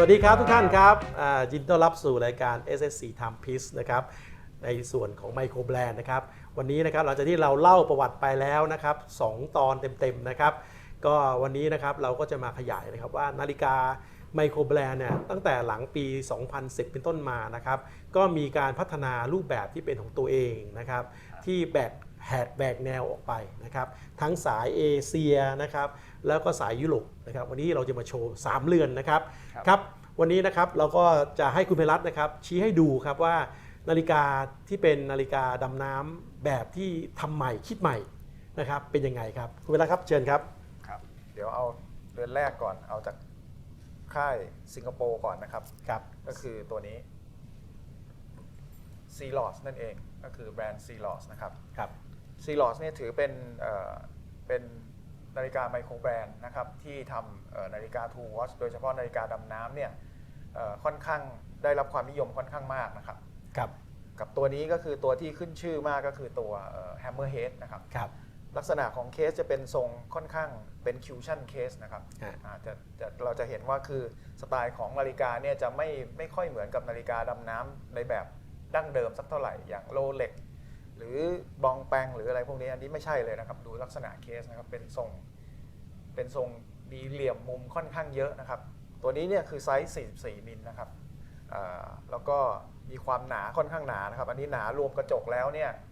สวัสดีครับทุกท่านครับยินดีต้อนรับสู่รายการ SSC Time Piece นะครับในส่วนของไมโครแบรนด์นะครับ วันนี้นะครับหลังจากที่เราเล่าประวัติไปแล้วนะครับสองตอนเต็มๆนะครับ ก็วันนี้นะครับเราก็จะมาขยายนะครับว่านาฬิกาไมโครแบรนด์เนี่ยตั้งแต่หลังปี 2010 เป็นต้นมานะครับ ก็มีการพัฒนารูปแบบที่เป็นของตัวเองนะครับ ที่แบกแหกแบกแนวออกไปนะครับ ทั้งสายเอเชียนะครับ แล้วก็สายยุโรปนะครับ วันนี้เราจะมาโชว์3เรือนนะครับครับครับวันนี้นะครับเราก็จะให้คุณเพลัตนะครับชี้ให้ดูครับว่านาฬิกาที่เป็นนาฬิกาดำน้ำแบบที่ทำใหม่คิดใหม่นะครับเป็นยังไงครับคุณเพลัตครับเชิญครับครับเดี๋ยวเอาเรือนแรกก่อนเอาจากค่ายสิงคโปร์ก่อนนะครับครับก็คือตัวนี้ c l o s นั่นเองก็คือแบรนด์ c l o s นะครับครับ c l o s เนี่ยถือเป็นเอ่อเป็น นาฬิกาไมโครแบรนด์นะครับที่ทำเอ่อนาฬิกา True Watch โดยเฉพาะนาฬิกาดำน้ำเนี่ยเอ่อค่อนข้างได้รับความนิยมค่อนข้างมากนะครับครับกับตัวนี้ก็คือตัวที่ขึ้นชื่อมากก็คือตัวเอ่อ Hammerhead นะครับครับลักษณะของเคสจะเป็นทรงค่อนข้างเป็นคิวชั่นเคสนะครับฮะอ่าจะจะเราจะเห็นว่าคือสไตล์ของนาฬิกาเนี่ยจะไม่ไม่ค่อยเหมือนกับนาฬิกาดำน้ำในแบบดั้งเดิมสักเท่าไหร่อย่างโรเล็กหรือบองแปงหรืออะไรพวกนี้อันนี้ไม่ใช่เลยนะครับ ดูลักษณะเคสนะครับเป็นทรง เป็นทรงมีเหลี่ยมมุมค่อนข้างเยอะนะครับ ตัวนี้เนี่ยคือไซส์ 44 มิลนะครับอ่าแล้วก็มีความหนาค่อนข้างหนานะครับ อันนี้หนารวมกระจกแล้วเนี่ย10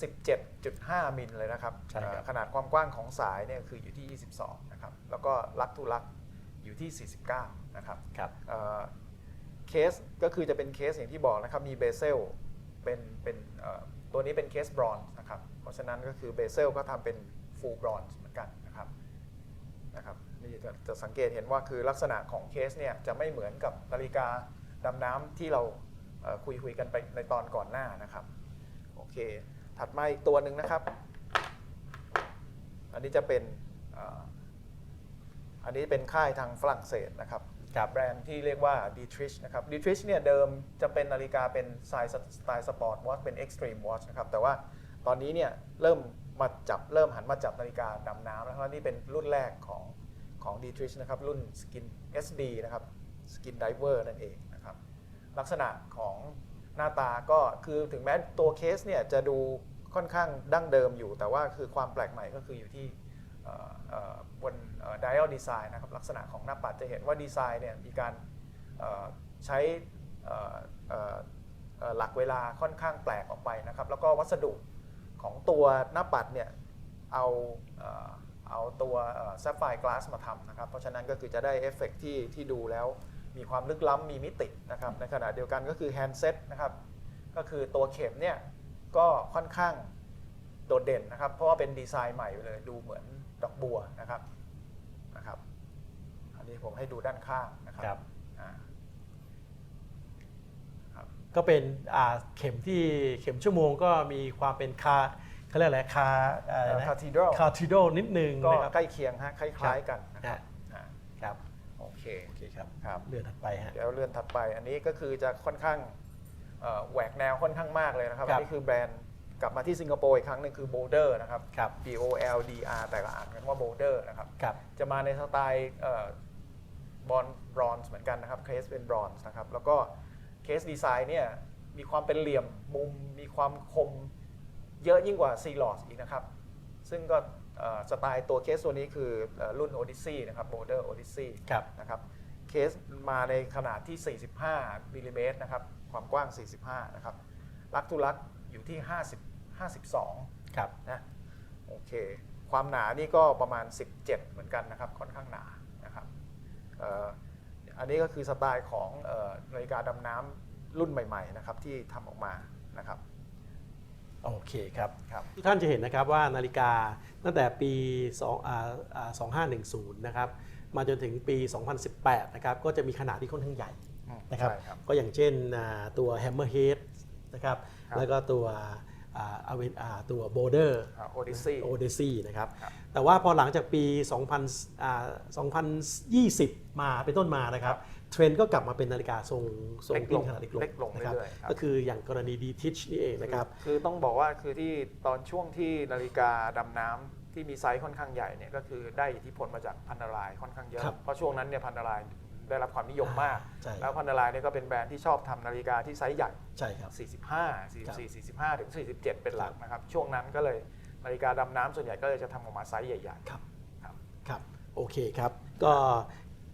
17.5 มิลเลยนะครับใช่ครับอ่าขนาดความกว้างของสายเนี่ยคืออยู่ที่ 22 นะครับ แล้วก็ลักทูลักอยู่ที่ 49 นะครับครับเอ่อเคสก็คือจะเป็นเคสอย่างที่บอกนะครับ มีเบเซลเป็นเป็นเอ่อตัวนี้เป็นเคสบรอนซ์นะครับ เพราะฉะนั้นก็คือเบเซลก็ทำเป็นฟูลบรอนซ์เหมือนกัน นะครับนะครับนี่จะจะสังเกตเห็นว่าคือลักษณะของเคสเนี่ยจะไม่เหมือนกับนาฬิกาดำน้ำที่เราเอ่อคุยคุยกันไปในตอนก่อนหน้านะครับโอเค ถัดมาอีกตัวหนึ่งนะครับ อันนี้จะเป็นเอ่ออันนี้เป็นค่ายทางฝรั่งเศสนะครับครับแบรนด์ที่เรียกว่า d i t r i c h นะครับ d i t r i c h เนี่ยเดิมจะเป็นนาฬิกาเป็นสไตล์สไตล์สปอร์ตวอชเป็น Extreme Watch นะครับแต่ว่าตอนนี้เนี่ยเริ่ม มาจับเริ่มหันมาจับนาฬิกาดำน้ำแล้วนี่เป็นรุ่นแรกของของ d i t r i c h นะครับ รุ่น Skin SD นะครับ Skin Diver นั่นเองนะครับ ลักษณะของหน้าตาก็คือถึงแม้ตัวเคสเนี่ยจะดูค่อนข้างดั้งเดิมอยู่ แต่ว่าคือความแปลกใหม่ก็คืออยู่ที่เอ่อเอ่อบนได a l design นะครับ ลักษณะของหน้าปัดจะเห็นว่าดีไซน์เนี่ยมีการใช้หลักเวลาค่อนข้างแปลกออกไปนะครับ แล้วก็วัสดุ ของตัวหน้าปัดเนี่ยเอาเอ่อเอาตัวแซฟไฟร์กลาสมาทำนะครับ เพราะฉะนั้นก็คือจะได้เอฟเฟกที่ที่ดูแล้วมีความลึกล้ำมีมิตินะครับ ในขณะเดียวกันก็คือแฮนด์เซ็ตนะครับ ก็คือตัวเข็มเนี่ยก็ค่อนข้างโดดเด่นนะครับ เพราะว่าเป็นดีไซน์ใหม่เลยดูเหมือนดอกบัวนะครับนะครับ อันนี้ผมให้ดูด้านข้างนะครัครับอ่าครับ ก็เป็นอ่าเข็มที่เข็มชั่วโมงก็มีความเป็นคาเขาเรียกอะไรคาอะไรนะคาทีดรัลคาทิโดนิดนึงก็นะครับใกล้เคียงฮะคล้ายๆกันนะคครัรับบอ่าครับโอเคโอเคครับครับเลื่อนถัดไปฮะเดี๋ยวเลื่อนถัดไป อันนี้ก็คือจะค่อนข้างเอ่อแหวกแนวค่อนข้างมากเลยนะครับครัอับนนี้คือแบรนด์กลับมาที่สิงคโปร์อีกครั้งหนึ่งคือ Boulder นะครับครับ B O L D R แต่ละอ่านกันว่า Boulder นะครับครับจะมาในสไตล์บอลบรอนซ์เหมือนกันนะครับเคสเป็นบรอนซ์นะครับแล้วก็ เคสดีไซน์เนี่ยมีความเป็นเหลี่ยมมุม มีความคมเยอะยิ่งกว่า c l o s อีกนะครับ ซึ่งก็เอ่อสไตล์ตัวเคสตัวนี้คือเอ่อรุ่น Odyssey นะครับ Boulder Odyssey ครับนะครับเคสมาในขนาดที่ 45มิลลิเมตรนะครับความกว้าง 45 นะครับ ลักทุลักอยู่ที่ 50 52 ครับนะโอเค ความหนานี่ก็ประมาณ 17 เหมือนกันนะครับ ค่อนข้างหนานะครับเอ่ออันนี้ก็คือสไตล์ของเอ่อนาฬิกาดำน้ำรุ่นใหม่ๆนะครับที่ทำออกมานะครับโอเคครับครับทุกท่านจะเห็นนะครับว่านาฬิกาตั้งแต่ปี2อ่าอ่า2510นะครับมาจนถึงปี 2018นะครับก็จะมีขนาดที่ค่อนข้างใหญ่นะครับใช่ครับก็อย่างเช่นอ่าตัว Hammerhead นะครับครับแล้วก็ตัว อ่าเอาเวนอ่าตัว Boulder โอดิซี่ Odyssey นะครับครับ แต่ว่าพอหลังจากปี 2000อ่า2020 มาเป็นต้นมานะครับเทรนด์ก็กลับมาเป็นนาฬิกาทรงทรงเล็กลงปิ้งขนาดเล็กลงเล็กลงนะครับเรื่อยๆครับก็คืออย่างกรณีดีทิชนี่เองนะครับ คือต้องบอกว่าคือที่ตอนช่วงที่นาฬิกาดำน้ำที่มีไซส์ค่อนข้างใหญ่เนี่ยก็คือได้อิทธิพลมาจากพันธรายค่อนข้างเยอะครับเพราะช่วงนั้นเนี่ยพันธราย ได้รับความนิยมมาก ใช่แล้วพันดาลายเนี่ยก็เป็นแบรนด์ที่ชอบทำนาฬิกาที่ไซส์ใหญ่ ใช่ครับ 45 44 45 ถึง 47 เป็นหลักนะครับ ช่วงนั้นก็เลยนาฬิกาดำน้ำส่วนใหญ่ก็เลยจะทำออกมาไซส์ใหญ่ครับๆครับ ครับ โอเคครับ ก็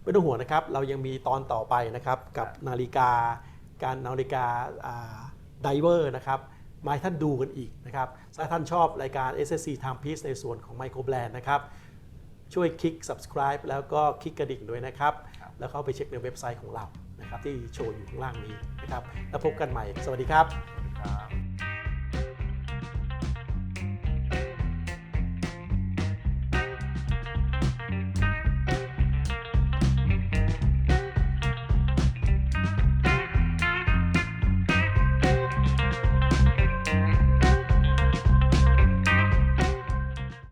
ไม่ต้องห่วงนะครับ เรายังมีตอนต่อไปนะครับกับครับนาฬิกา การนาฬิกาไดเวอร์นะครับ มาให้ท่านดูกันอีกนะครับ ถ้าท่านชอบรายการ SSC Time Piece ในส่วนของ Micro Brand นะครับ ช่วยคลิก subscribe แล้วก็คลิกกระดิ่งด้วยนะครับครับ แล้วเข้าไปเช็คในเว็บไซต์ของเรานะครับที่โชว์อยู่ข้างล่างนี้นะครับ แล้วพบกันใหม่ สวัสดีครับ